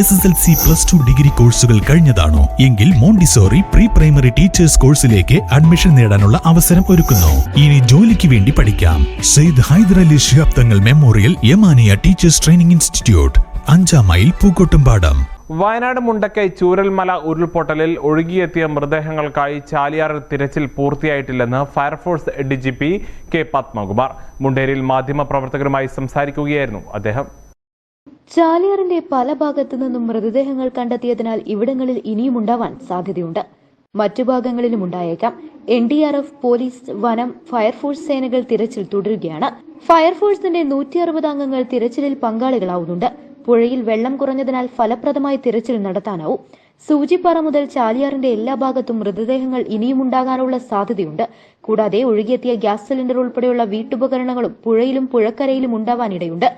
S S L C plus two degree കോഴ്സുകൾ കഴിഞ്ഞതാണോ? എങ്കിൽ മോണ്ടിസോറി പ്രീ പ്രൈമറി ടീച്ചേഴ്സ് കോഴ്സിലേക്ക് അഡ്മിഷൻ നേടാനുള്ള അവസരം ഒരുക്കുന്നു. ഇനി ജോലിക്ക് വേണ്ടി പഠിക്കാം. Sayed Hyderali Shihab Thangal memorial Yamaniya teachers training institute അഞ്ചാം മൈൽ പൂക്കോട്ടുംപാടം. വയനാട് മുണ്ടക്കൈ ചൂരൽമല ഉരുൾപൊട്ടലിൽ ഒഴുകിയെത്തിയ മൃതദേഹങ്ങൾക്കായി ചാലിയാറിൽ തിരച്ചിൽ പൂർത്തിയായിട്ടില്ലെന്ന് fire force D G P K Padmakumar. മുണ്ടേരിയിൽ മാധ്യമപ്രവർത്തകരുമായി സംസാരിക്കുകയായിരുന്നു അദ്ദേഹം. ചാലിയാറിന്റെ പല ഭാഗത്തു നിന്നും മൃതദേഹങ്ങൾ കണ്ടെത്തിയതിനാൽ ഇവിടങ്ങളിൽ ഇനിയും ഉണ്ടാവാൻ സാധ്യതയുണ്ട്. മറ്റു ഭാഗങ്ങളിലും ഉണ്ടായേക്കാം. N D R F police വനം ഫയർഫോഴ്സ് സേനകൾ തിരച്ചിൽ തുടരുകയാണ്. ഫയർഫോഴ്സിന്റെ നൂറ്റി അറുപത് അംഗങ്ങൾ തിരച്ചിലിൽ പങ്കാളികളാവുന്നുണ്ട്. പുഴയിൽ വെള്ളം കുറഞ്ഞതിനാൽ ഫലപ്രദമായി തിരച്ചിൽ നടത്താനാവും. സൂചിപ്പാറ മുതൽ ചാലിയാറിന്റെ എല്ലാ ഭാഗത്തും മൃതദേഹങ്ങൾ ഇനിയും ഉണ്ടാകാനുള്ള സാധ്യതയുണ്ട്. കൂടാതെ ഒഴുകിയെത്തിയ ഗ്യാസ് സിലിണ്ടർ ഉൾപ്പെടെയുള്ള വീട്ടുപകരണങ്ങളും പുഴയിലും പുഴക്കരയിലും ഉണ്ടാവാനിടയുണ്ട്.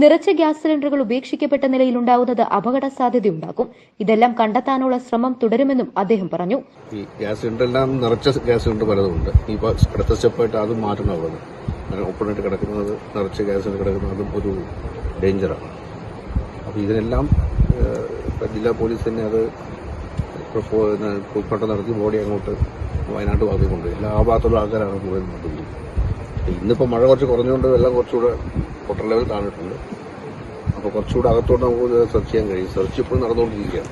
നിറച്ച ഗ്യാസ് സിലിണ്ടറുകൾ ഉപേക്ഷിക്കപ്പെട്ട നിലയിലുണ്ടാവുന്നത് അപകട സാധ്യതയുണ്ടാക്കും ഇതെല്ലാം കണ്ടെത്താനുള്ള ശ്രമം തുടരുമെന്നും അദ്ദേഹം പറഞ്ഞു. ഈ ഗ്യാസ് സിലിണ്ടറെല്ലാം നിറച്ച ഗ്യാസ് സിലിണ്ടർ പലതുണ്ട് ഇപ്പോൾ അടുത്ത സ്റ്റെപ്പായിട്ട് അതും മാറ്റണം അവിടെ ഓപ്പണായിട്ട് കിടക്കുന്നത് നിറച്ച ഗ്യാസ് സിലിണ്ടർ കിടക്കുന്നത് ഒരു ഡേഞ്ചറാണ് അപ്പോൾ ഇതിനെല്ലാം ജില്ലാ പോലീസ് തന്നെ അത് പുൽപ്പട്ട നടത്തി ബോഡി അങ്ങോട്ട് വയനാട്ട് ഭാഗത്തേക്ക് കൊണ്ടുപോയി. എല്ലാ ഭാഗത്തുള്ള ആൾക്കാരാണ് കൂടുതൽ കൊണ്ടുപോയി. ഇന്നിപ്പോൾ മഴ കുറച്ച് കുറഞ്ഞുകൊണ്ട് വെള്ളം കുറച്ചുകൂടെ വാട്ടർ ലെവൽ താണിട്ടുണ്ട് അപ്പോൾ കുറച്ചുകൂടെ അകത്തോട്ട് നമുക്ക് സെർച്ച് ചെയ്യാൻ കഴിയും. സെർച്ച് ഇപ്പോഴും നടന്നുകൊണ്ടിരിക്കുകയാണ്.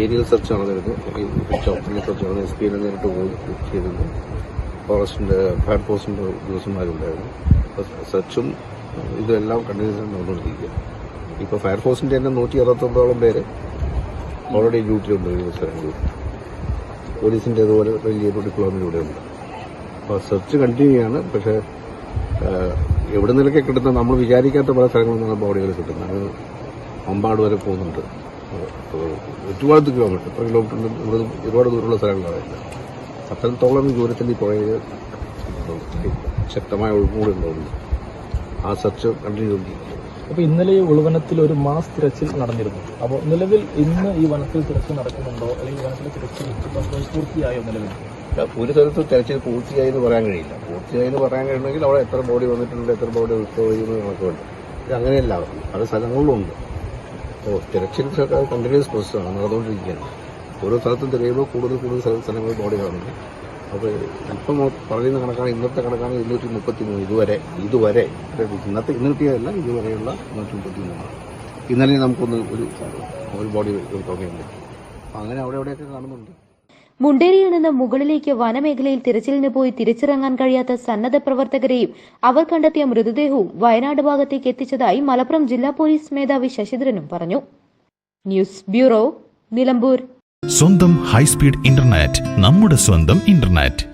ഏരിയൽ സെർച്ച് നടന്നിരുന്നു. ഈ ചോപ്പറിൽ സെർച്ച് നടന്നു. എസ് പി എന്നെ നേരിട്ട് പോയി ചെയ്തിരുന്നു. ഫോറസ്റ്റിന്റെ ഫയർഫോഴ്സിന്റെ ഉദ്യോഗസ്ഥന്മാരുണ്ടായിരുന്നു. അപ്പോൾ സെർച്ചും ഇതെല്ലാം കണ്ടിന്യൂസ് നടന്നുകൊണ്ടിരിക്കുക ഇപ്പോൾ ഫയർഫോഴ്സിന്റെ തന്നെ നൂറ്റി അറുപത്തൊമ്പതോളം പേര് ഓൾറെഡി ഡ്യൂട്ടിയിലുണ്ട് ഒരു ദിവസം പോലീസിന്റെ ഇതുപോലെ വലിയ ഡിപ്ലോമയിലൂടെ ഉണ്ട് അപ്പോൾ സെർച്ച് കണ്ടിന്യൂ ചെയ്യാണ് പക്ഷേ എവിടെ നിന്നൊക്കെ കിട്ടുന്ന നമ്മൾ വിചാരിക്കാത്ത പല സ്ഥലങ്ങളിൽ നിന്നാണ് ബോഡികൾ കിട്ടുന്നത്. അത് അമ്പാട് വരെ പോകുന്നുണ്ട്. ഒരുപാട് കിലോമീറ്റർ. എത്ര കിലോമീറ്റർ ഇവിടെ ഒരുപാട് ദൂരമുള്ള സ്ഥലങ്ങളാണ് അത്രത്തോളം ദൂരത്തിൽ ഈ പുഴയിൽ ശക്തമായ ഒഴുകൂടെ ഉണ്ടാവുന്നു ആ സെർച്ച് കണ്ടിന്യൂ ചെയ്തുകൊണ്ടിരിക്കും അപ്പോൾ ഇന്നലെ ഈ ഉൾവനത്തിൽ ഒരു മാസ് തിരച്ചിൽ നടന്നിരുന്നു. അപ്പോൾ നിലവിൽ ഇന്ന് ഈ വനത്തിൽ തിരച്ചിൽ നടക്കുന്നുണ്ടോ? അല്ലെങ്കിൽ വനത്തിൽ തിരച്ചിൽ പൂർത്തിയായോ നിലവിൽ? ഒരു സ്ഥലത്ത് തെരച്ചിൽ പൂർത്തിയായി എന്ന് പറയാൻ കഴിയില്ല. പൂർത്തിയായി എന്ന് പറയാൻ കഴിയണമെങ്കിൽ അവിടെ എത്ര ബോഡി വന്നിട്ടുണ്ട് എത്ര ബോഡി ഉത്സവിക്കുന്നു നമുക്കുണ്ട്. ഇത് അങ്ങനെയല്ല. പല സ്ഥലങ്ങളിലുണ്ട്. അപ്പോൾ തിരച്ചിൽ കണ്ടിന്യൂസ് പ്രോസസ്സാണ് നടന്നുകൊണ്ടിരിക്കുകയാണ് ഓരോ സ്ഥലത്തും തിരയുമ്പോൾ കൂടുതൽ കൂടുതൽ സ്ഥല- സ്ഥലങ്ങളിൽ ബോഡി കാണുന്നു അപ്പോൾ ഇപ്പം പറയുന്ന കണക്കാണ് ഇന്നത്തെ കണക്കാണ് ഇരുന്നൂറ്റി മുപ്പത്തി മൂന്ന് ഇതുവരെ. ഇതുവരെ ഇന്നത്തെ ഇന്നത്തെയല്ല ഇതുവരെയുള്ള ഇരുന്നൂറ്റി മുപ്പത്തി മൂന്നാണ് ഇന്നലെ നമുക്കൊന്ന് ഒരു ഒരു ബോഡി തുടങ്ങിയിട്ടുണ്ട് അപ്പം അങ്ങനെ അവിടെ എവിടെയൊക്കെ കാണുന്നുണ്ട്. മുണ്ടേരിയിൽ നിന്ന് മുകളിലേക്ക് വനമേഖലയിൽ തിരച്ചിലിന് പോയി തിരിച്ചിറങ്ങാൻ കഴിയാത്ത സന്നദ്ധ പ്രവർത്തകരെയും അവർ കണ്ടെത്തിയ മൃതദേഹവും വയനാട് ഭാഗത്തേക്ക് എത്തിച്ചതായി മലപ്പുറം ജില്ലാ പോലീസ് മേധാവി ശശിധരനും പറഞ്ഞു. News bureau Nilambur. സ്വന്തം ഹൈസ്പീഡ് ഇന്റർനെറ്റ് നമ്മുടെ സ്വന്തം ഇന്റർനെറ്റ്.